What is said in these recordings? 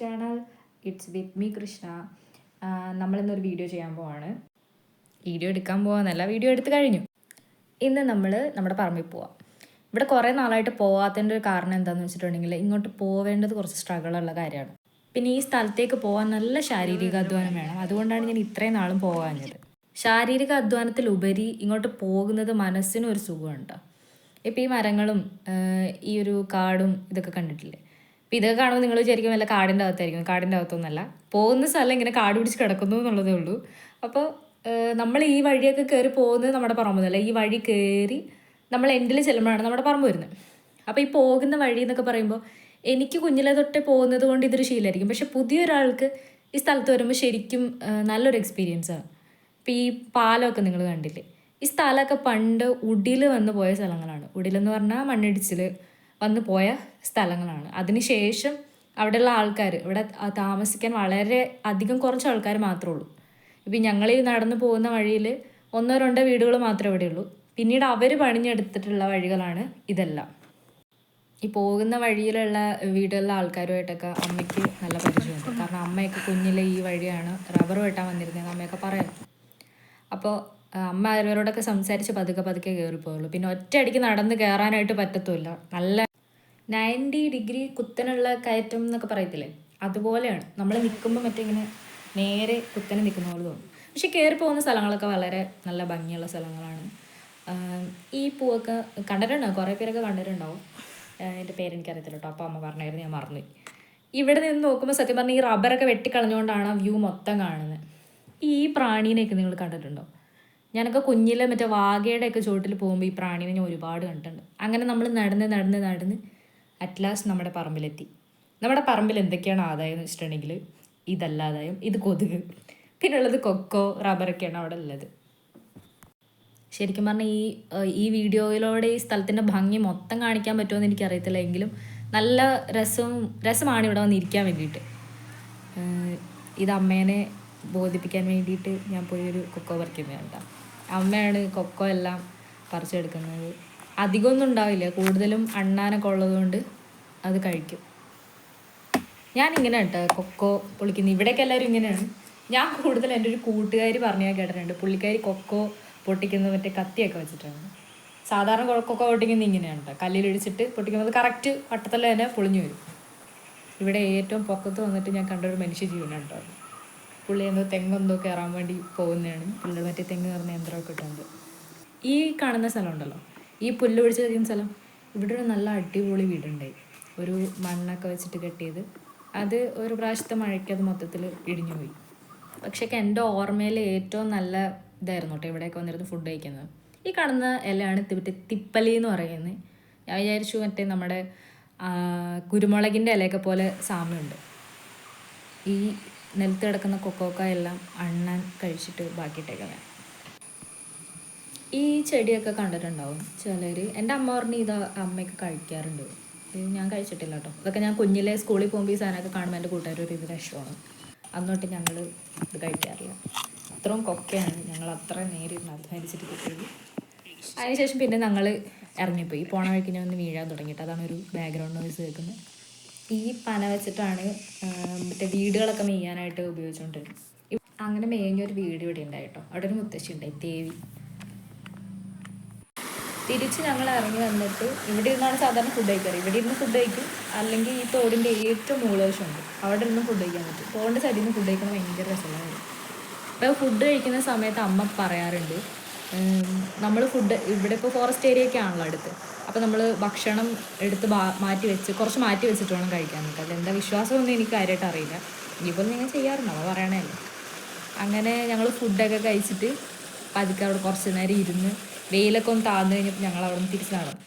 Channel it's with me Krishna നമ്മളിന്നൊരു video ചെയ്യാൻ പോവാണ്. Video എടുക്കാൻ പോവാന്നല്ല വീഡിയോ എടുത്ത് കഴിഞ്ഞു. ഇന്ന് നമ്മൾ നമ്മുടെ പറമ്പിൽ പോവാം. ഇവിടെ കുറേ നാളായിട്ട് പോവാത്തതിന്റെ ഒരു കാരണം എന്താണെന്ന് വെച്ചിട്ടുണ്ടെങ്കിൽ ഇങ്ങോട്ട് പോവേണ്ടത് കുറച്ച് സ്ട്രഗിളുള്ള കാര്യമാണ്. പിന്നെ ഈ സ്ഥലത്തേക്ക് പോകാൻ നല്ല ശാരീരിക അധ്വാനം വേണം. അതുകൊണ്ടാണ് ഞാൻ ഇത്രയും നാളും പോകാഞ്ഞത് ശാരീരിക അധ്വാനത്തിലുപരി ഇങ്ങോട്ട് പോകുന്നത് മനസ്സിനും ഒരു സുഖമുണ്ടോ. ഇപ്പം ഈ മരങ്ങളും ഈ ഒരു കാടും ഇതൊക്കെ കണ്ടിട്ടില്ലേ? അപ്പം ഇതൊക്കെ കാണുമ്പോൾ നിങ്ങൾ വിചാരിക്കും വല്ല കാടിന്റെ അകത്തായിരിക്കും. കാടിന്റെ അകത്തൊന്നല്ല. പോകുന്ന സ്ഥലം ഇങ്ങനെ കാട് പിടിച്ച് കിടക്കുന്നു എന്നുള്ളതേ ഉള്ളൂ. അപ്പോൾ നമ്മൾ ഈ വഴിയൊക്കെ കയറി പോകുന്നത് നമ്മുടെ പറമ്പൊന്നുമല്ല ഈ വഴി കയറി നമ്മൾ എൻഡിൽ ചെല്ലുമ്പോഴാണ് നമ്മുടെ പറമ്പ് വരുന്നത്. അപ്പോൾ ഈ പോകുന്ന വഴി എന്നൊക്കെ പറയുമ്പോൾ എനിക്ക് കുഞ്ഞിലെ തൊട്ടേ പോകുന്നത് കൊണ്ട് ഇതൊരു ശീലമായിരിക്കും. പക്ഷെ പുതിയൊരാൾക്ക് ഈ സ്ഥലത്ത് വരുമ്പോൾ ശരിക്കും നല്ലൊരു എക്സ്പീരിയൻസ് ആണ്. ഇപ്പം ഈ പാലമൊക്കെ നിങ്ങൾ കണ്ടില്ലേ? ഈ സ്ഥലമൊക്കെ പണ്ട് ഉടിൽ വന്ന് പോയ സ്ഥലങ്ങളാണ്. ഉടിലെന്ന് പറഞ്ഞാൽ മണ്ണിടിച്ചിൽ വന്ന് പോയ സ്ഥലങ്ങളാണ്. അതിനുശേഷം അവിടെയുള്ള ആൾക്കാർ ഇവിടെ താമസിക്കാൻ വളരെ അധികം കുറച്ച് ആൾക്കാർ മാത്രമേ ഉള്ളൂ. ഇപ്പം ഞങ്ങൾ ഈ നടന്നു പോകുന്ന വഴിയിൽ ഒന്നോ രണ്ടോ വീടുകൾ മാത്രമേ ഇവിടെ ഉള്ളൂ. പിന്നീട് അവർ പണിഞ്ഞെടുത്തിട്ടുള്ള വഴികളാണ് ഇതെല്ലാം. ഈ പോകുന്ന വഴിയിലുള്ള വീടുകളിലെ ആൾക്കാരുമായിട്ടൊക്കെ അമ്മയ്ക്ക് നല്ല പരിചയമുണ്ട്. കാരണം അമ്മയൊക്കെ കുഞ്ഞിലെ ഈ വഴിയാണ് റബ്ബർ വെട്ടാൻ വന്നിരുന്നത്. അമ്മയൊക്കെ പറയാം. അപ്പോൾ അമ്മ അവരോടൊക്കെ സംസാരിച്ച് പതുക്കെ പതുക്കെ കയറി പോകുള്ളൂ പിന്നെ ഒറ്റയടിക്ക് നടന്ന് കയറാനായിട്ട് പറ്റത്തുമില്ല. നല്ല നയന്റി ഡിഗ്രി കുത്തനുള്ള കയറ്റം എന്നൊക്കെ പറയത്തില്ലേ? അതുപോലെയാണ്. നമ്മൾ നിൽക്കുമ്പോൾ മറ്റേ ഇങ്ങനെ നേരെ കുത്തനെ നിൽക്കുന്ന പോലെ തോന്നും. പക്ഷെ കയറി പോകുന്ന സ്ഥലങ്ങളൊക്കെ വളരെ നല്ല ഭംഗിയുള്ള സ്ഥലങ്ങളാണ്. ഈ പൂവൊക്കെ കണ്ടിട്ടുണ്ടാവും കുറേ പേരൊക്കെ കണ്ടിട്ടുണ്ടാവും എന്റെ പേരെനിക്കറിയത്തില്ല കേട്ടോ. അപ്പോൾ അമ്മ പറഞ്ഞായിരുന്നു ഞാൻ മറന്നു ഇവിടെ നിന്ന് നോക്കുമ്പോൾ സത്യം പറഞ്ഞാൽ ഈ റബ്ബറൊക്കെ വെട്ടിക്കളഞ്ഞുകൊണ്ടാണ് ആ വ്യൂ മൊത്തം കാണുന്നത് ഈ പ്രാണീനെയൊക്കെ നിങ്ങൾ കണ്ടിട്ടുണ്ടോ? ഞാനൊക്കെ കുഞ്ഞിലെ മറ്റേ വാഗയുടെ ഒക്കെ ചോട്ടിൽ പോകുമ്പോൾ ഈ പ്രാണീനെ ഞാൻ ഒരുപാട് കണ്ടിട്ടുണ്ട്. അങ്ങനെ നമ്മൾ നടന്ന് നടന്ന് നടന്ന് അറ്റ്ലാസ്റ്റ് നമ്മുടെ പറമ്പിലെത്തി. നമ്മുടെ പറമ്പിൽ എന്തൊക്കെയാണ് ആദായം എന്ന് വെച്ചിട്ടുണ്ടെങ്കിൽ ഇതല്ല ആദായം ഇത് കൊതുക്. പിന്നെ ഉള്ളത് കൊക്കോ റബ്ബറൊക്കെയാണ് അവിടെ ഉള്ളത്. ശരിക്കും പറഞ്ഞാൽ ഈ ഈ വീഡിയോയിലൂടെ ഈ സ്ഥലത്തിന്റെ ഭംഗി മൊത്തം കാണിക്കാൻ പറ്റുമെന്ന് എനിക്കറിയത്തില്ല എങ്കിലും നല്ല രസവും രസമാണ് ഇവിടെ വന്നിരിക്കാൻ വേണ്ടിയിട്ട്. ഇത് അമ്മേനെ ബോധിപ്പിക്കാൻ വേണ്ടിയിട്ട് ഞാൻ പോയി ഒരു കൊക്കോ പറിക്കുന്നതാണ് അമ്മയാണ് കൊക്കോ എല്ലാം പറിച്ചെടുക്കുന്നത്. അധികമൊന്നും ഉണ്ടാവില്ല. കൂടുതലും അണ്ണാനൊക്കെ ഉള്ളതുകൊണ്ട് അത് കഴിക്കും. ഞാനിങ്ങനെ കേട്ടോ കൊക്കോ പൊളിക്കുന്ന ഇവിടെയൊക്കെ എല്ലാവരും ഇങ്ങനെയാണ്. ഞാൻ കൂടുതൽ എന്റെ ഒരു കൂട്ടുകാരി പറഞ്ഞാൽ ഞാൻ കേട്ടിട്ടുണ്ട്. പുള്ളിക്കാരി കൊക്കോ പൊട്ടിക്കുന്നത് മറ്റേ കത്തിയൊക്കെ വെച്ചിട്ടാണ്. സാധാരണ കൊക്കോ പൊട്ടിക്കുന്നത് ഇങ്ങനെയാണ് കേട്ടോ കല്ലിലൊഴിച്ചിട്ട് പൊട്ടിക്കുന്നത്. കറക്റ്റ് വട്ടത്തല്ല തന്നെ പൊളിഞ്ഞു വരും. ഇവിടെ ഏറ്റവും പൊക്കത്ത് വന്നിട്ട് ഞാൻ കണ്ടൊരു മനുഷ്യ ജീവനാണ് കേട്ടോ. പുള്ളി എന്തോ തെങ്ങെന്തോ കയറാൻ വേണ്ടി പോകുന്നതാണ്. പുള്ളിയുടെ മറ്റേ തെങ്ങ് കയറുന്ന യന്ത്രമൊക്കെ ഇട്ടുണ്ട്. ഈ കാണുന്ന സ്ഥലം ഉണ്ടല്ലോ. ഈ പുല്ല് പിടിച്ച് കഴിയുന്ന സ്ഥലം ഇവിടെ ഒരു നല്ല അടിപൊളി വീടുണ്ടായി ഒരു മണ്ണൊക്കെ വെച്ചിട്ട് കെട്ടിയത്. അത് ഒരു പ്രാവശ്യത്തെ മഴയ്ക്ക് അത് മൊത്തത്തിൽ ഇടിഞ്ഞു പോയി. പക്ഷേ എന്റെ ഓർമ്മയിൽ ഏറ്റവും നല്ല ഇതായിരുന്നു കേട്ടോ ഇവിടെയൊക്കെ വന്നിരുന്ന് ഫുഡ് കഴിക്കുന്നത്. ഈ കാണുന്ന ഇലയാണ് മറ്റേ തിപ്പലി എന്ന് പറയുന്നത്. ഞാൻ വിചാരിച്ചു മറ്റേ നമ്മുടെ കുരുമുളകിന്റെ ഇലയൊക്കെ പോലെ സാമ്യമുണ്ട്. ഈ നിലത്ത് കിടക്കുന്ന കൊക്കോക്ക എല്ലാം അണ്ണാൻ കഴിച്ചിട്ട് ബാക്കിയിട്ടേക്കാൻ ഈ ചെടിയൊക്കെ കണ്ടിട്ടുണ്ടാവും. ചിലർ എന്റെ അമ്മ പറഞ്ഞ് ഇത് അമ്മയൊക്കെ കഴിക്കാറുണ്ട്. ഇത് ഞാൻ കഴിച്ചിട്ടില്ല കേട്ടോ. ഇതൊക്കെ ഞാൻ കുഞ്ഞിലെ സ്കൂളിൽ പോകുമ്പോൾ ഈ സാധനമൊക്കെ കാണുമ്പോൾ എന്റെ കൂട്ടുകാർ ഒരു ഇത് രക്ഷമാണ് അന്നോട്ട് ഞങ്ങൾ ഇത് കഴിക്കാറില്ല. അത്രയും കൊക്കയാണ് ഞങ്ങൾ അത്ര നേരിട്ട് അധ്വാനിച്ചിട്ട് കിട്ടിയത്. അതിനുശേഷം പിന്നെ ഞങ്ങൾ ഇറങ്ങിപ്പോയി. പോണ വഴിക്ക് ഞാൻ ഒന്ന് വീഴാൻ തുടങ്ങിയിട്ട്. അതാണ് ഒരു ബാക്ക്ഗ്രൗണ്ട് നോയ്സ് കേൾക്കുന്നത്. ഈ പന വെച്ചിട്ടാണ് മറ്റേ വീടുകളൊക്കെ മെയ്യാനായിട്ട് ഉപയോഗിച്ചുകൊണ്ടിരുന്നത് അങ്ങനെ അങ്ങനെ മേഞ്ഞൊരു വീട് ഇവിടെ ഉണ്ടായിട്ടോ അവിടെ ഒരു മുത്തശ്ശി ഉണ്ടായി ദേവി. തിരിച്ച് ഞങ്ങൾ ഇറങ്ങി വന്നിട്ട് ഇവിടെ ഇരുന്നാണ് സാധാരണ ഫുഡ് കഴിക്കാറ്. ഇവിടെ ഇരുന്ന് ഫുഡ് കഴിക്കും. അല്ലെങ്കിൽ ഈ തോടിന്റെ ഏറ്റവും മൂലവശമുണ്ട് അവിടെ ഇരുന്ന് ഫുഡ് കഴിക്കാൻ പറ്റും. തോടിന്റെ സൈഡിൽ നിന്ന് ഫുഡ് കഴിക്കണം ഭയങ്കര രസമാണ് അപ്പോൾ ഫുഡ് കഴിക്കുന്ന സമയത്ത് അമ്മ പറയാറുണ്ട് നമ്മൾ ഫുഡ് ഇവിടെ ഇപ്പോൾ ഫോറസ്റ്റ് ഏരിയ ഒക്കെ ആണല്ലോ അടുത്ത്. അപ്പോൾ നമ്മൾ ഭക്ഷണം എടുത്ത് മാറ്റി വെച്ച് കുറച്ച് മാറ്റി വെച്ചിട്ട് വേണം കഴിക്കാനൊക്കെ അത് എന്താ വിശ്വാസമൊന്നും എനിക്ക് കാര്യമായിട്ട് അറിയില്ല. ഇനിയിപ്പോൾ നിങ്ങൾ ചെയ്യാറുണ്ടോ അവ പറയണേ അങ്ങനെ ഞങ്ങൾ ഫുഡൊക്കെ കഴിച്ചിട്ട് പതുക്കെ അവിടെ കുറച്ച് നേരം ഇരുന്ന് വെയിലൊക്കെ ഒന്ന് താഴ്ന്നു കഴിഞ്ഞപ്പോൾ ഞങ്ങൾ അവിടെ നിന്ന് തിരിച്ച് നടന്നു.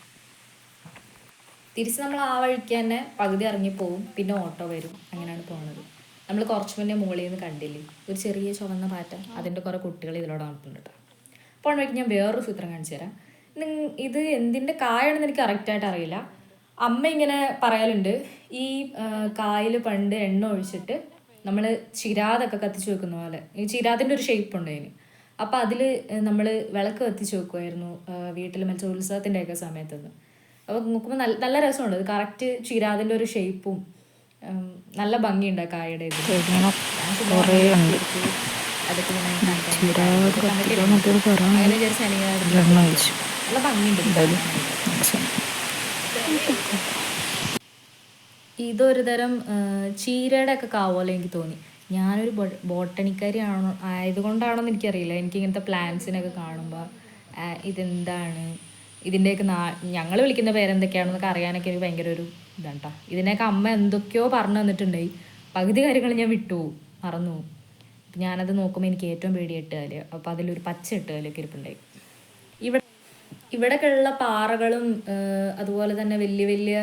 തിരിച്ച് നമ്മൾ ആ വഴിക്ക് തന്നെ പകുതി ഇറങ്ങി പോവും. പിന്നെ ഓട്ടോ വരും. അങ്ങനെയാണ് പോകുന്നത് നമ്മൾ കുറച്ച് മുന്നേ മുകളിൽ നിന്ന് കണ്ടില്ലേ? ഒരു ചെറിയ ചുവന്ന പാറ്റ. അതിന്റെ കുറേ കുട്ടികൾ ഇതിലൂടെ നടക്കുന്നുണ്ട് കേട്ടോ പോണ വഴിക്ക് ഞാൻ വേറൊരു ചിത്രം കാണിച്ചു തരാം. ഇത് എന്തിന്റെ കായാണെന്ന് എനിക്ക് കറക്റ്റായിട്ട് അറിയില്ല. അമ്മ ഇങ്ങനെ പറയലുണ്ട്. ഈ കായിൽ പണ്ട് എണ്ണ ഒഴിച്ചിട്ട് നമ്മൾ ചിരാതൊക്കെ കത്തിച്ച് വെക്കുന്ന പോലെ. ഈ ചിരാതിന്റെ ഒരു ഷേപ്പ് ഉണ്ട് അതിന് അപ്പോൾ അതിൽ നമ്മൾ വിളക്ക് കത്തിച്ച് വെക്കുമായിരുന്നു വീട്ടിൽ മത്സ്യ ഉത്സവത്തിന്റെ ഒക്കെ സമയത്തുനിന്ന് അപ്പോൾ നോക്കുമ്പോൾ നല്ല നല്ല രസമുണ്ട്. അത് കറക്റ്റ് ചിരാതിന്റെ ഒരു ഷേപ്പും നല്ല ഭംഗിയുണ്ട് ആ കായയുടെ ഇത് അതൊക്കെ അങ്ങനെ വിചാരിച്ച് നല്ല ഭംഗിയുണ്ട്. ഇതൊരു തരം ചീരയുടെ ഒക്കെ കാവോലെ എനിക്ക് തോന്നി. ഞാനൊരു ബോട്ടണിക്കാരി ആണോ ആയതുകൊണ്ടാണോന്ന് എനിക്കറിയില്ല. എനിക്ക് ഇങ്ങനത്തെ പ്ലാന്റ്സിനൊക്കെ കാണുമ്പോൾ ഇതെന്താണ്? ഇതിന്റെയൊക്കെ നാ ഞങ്ങൾ വിളിക്കുന്ന പേരെന്തൊക്കെയാണെന്നൊക്കെ അറിയാനൊക്കെ എനിക്ക് ഭയങ്കര ഒരു ഇതാണ് കേട്ടോ ഇതിനൊക്കെ അമ്മ എന്തൊക്കെയോ പറഞ്ഞു തന്നിട്ടുണ്ടായി പകുതി കാര്യങ്ങൾ ഞാൻ വിട്ടുപോകും മറന്നു. ഞാനത് നോക്കുമ്പോൾ എനിക്ക് ഏറ്റവും പേടി എട്ടുകാൽ അപ്പോൾ അതിലൊരു പച്ച ഇട്ട് കാലൊക്കെ ഇരിപ്പുണ്ടായി ഇവിടെ ഇവിടെയൊക്കെയുള്ള പാറകളും അതുപോലെ തന്നെ വലിയ വലിയ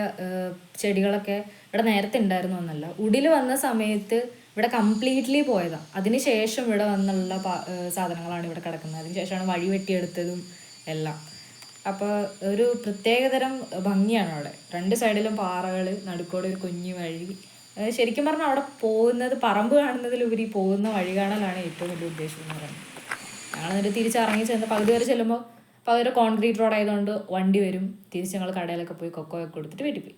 ചെടികളൊക്കെ ഇവിടെ നേരത്തെ ഉണ്ടായിരുന്നു എന്നല്ല ഉടിൽ വന്ന സമയത്ത് ഇവിടെ കംപ്ലീറ്റ്ലി പോയതാണ് അതിനുശേഷം ഇവിടെ വന്നുള്ള സാധനങ്ങളാണ് ഇവിടെ കിടക്കുന്നത്. അതിനുശേഷമാണ് വഴി വെട്ടിയെടുത്തതും എല്ലാം. അപ്പോൾ ഒരു പ്രത്യേകതരം ഭംഗിയാണ് അവിടെ. രണ്ട് സൈഡിലും പാറകൾ നടുക്കോടെ ഒരു കുഞ്ഞു വഴി. ശരിക്കും പറഞ്ഞാൽ അവിടെ പോകുന്നത് പറമ്പ് കാണുന്നതിലുപരി പോകുന്ന വഴി കാണലാണ് ഏറ്റവും വലിയ ഉദ്ദേശം എന്ന് പറയുന്നത്. ഞങ്ങളെന്നിട്ട് തിരിച്ചിറങ്ങി ചെന്ന് പകുതി വരെ ചെല്ലുമ്പോൾ പകുതി കോൺക്രീറ്റ് റോഡ് ആയതുകൊണ്ട് വണ്ടി വരും. തിരിച്ച് ഞങ്ങൾ കടയിലൊക്കെ പോയി കൊക്കോ ഒക്കെ കൊടുത്തിട്ട് വീട്ടിൽ പോയി.